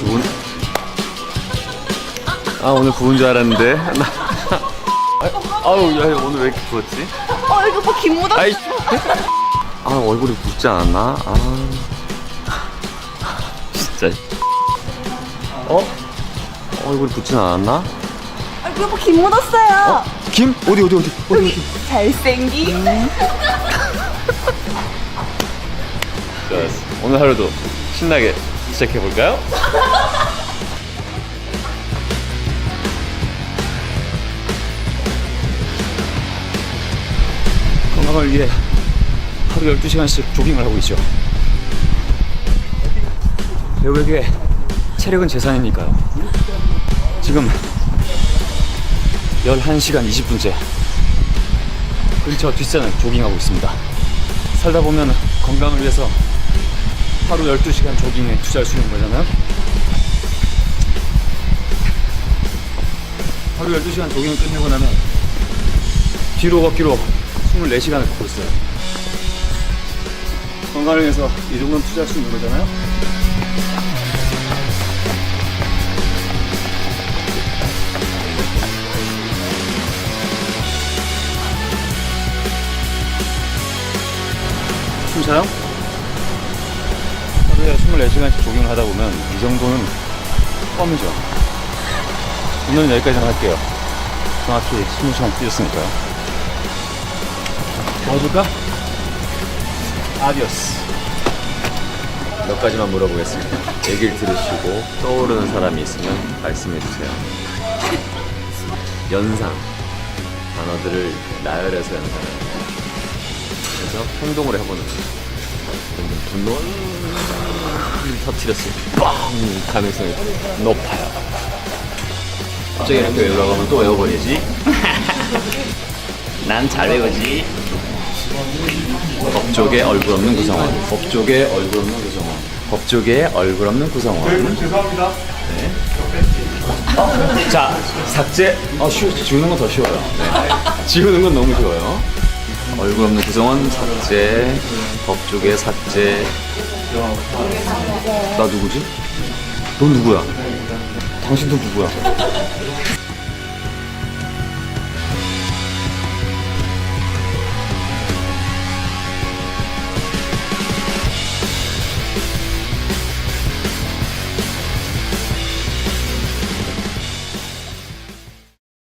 부은? 아 오늘 부은 줄 알았는데. 나... 아우 야 오늘 왜 이렇게 부었지? 어 이거 뭐 김무덕 아이. 아 얼굴이 붓지 않았나? 아 진짜. 어? 얼굴이 붓진 않았나? 아, 이거 뭐김 묻었어요 김? 어디 어디 어디 어디 어디? 잘생긴 좋았어. 오늘 하루도 신나게 시작해 볼까요? 건강을 위해 하루 12시간씩 조깅을 하고 있죠. 배우에게 체력은 재산이니까요. 지금 11시간 20분째 근처 뒷산을 조깅하고 있습니다. 살다 보면 건강을 위해서 하루 12시간 조깅에 투자할 수 있는 거잖아요. 하루 12시간 조깅을 끝내고 나면 뒤로 걷기로 24시간을 걷고 있어요. 건강을 위해서 이 정도는 투자할 수 있는 거잖아요. 숨 차요? 하루에 24시간씩 조깅을 하다 보면 이 정도는 껌이죠. 오늘은 여기까지만 할게요. 정확히 20시간 뛰었으니까요. 먹어줄까? 아디오스. 몇 가지만 물어보겠습니다. 얘기를 들으시고 떠오르는 사람이 있으면 말씀해 주세요. 연상 단어들을 나열해서 연상해요. 그래서 행동을 해보는 거예요. 분노 터트렸을 때빵 가능성이 높아요. 갑자기 이렇게 하면 또 외워버리지. 난 잘 외우지. 법조계 얼굴 없는 구성원. 법조계 얼굴 없는 구성원. 법조계 얼굴 없는 구성원. 죄송합니다. 네. 자, 삭제. 어, 쉬워. 지우는 건 더 쉬워요. 네. 지우는 건 너무 쉬워요. 얼굴 없는 구성원 삭제. 법조계 삭제. 나 누구지? 넌 누구야? 당신도 누구야?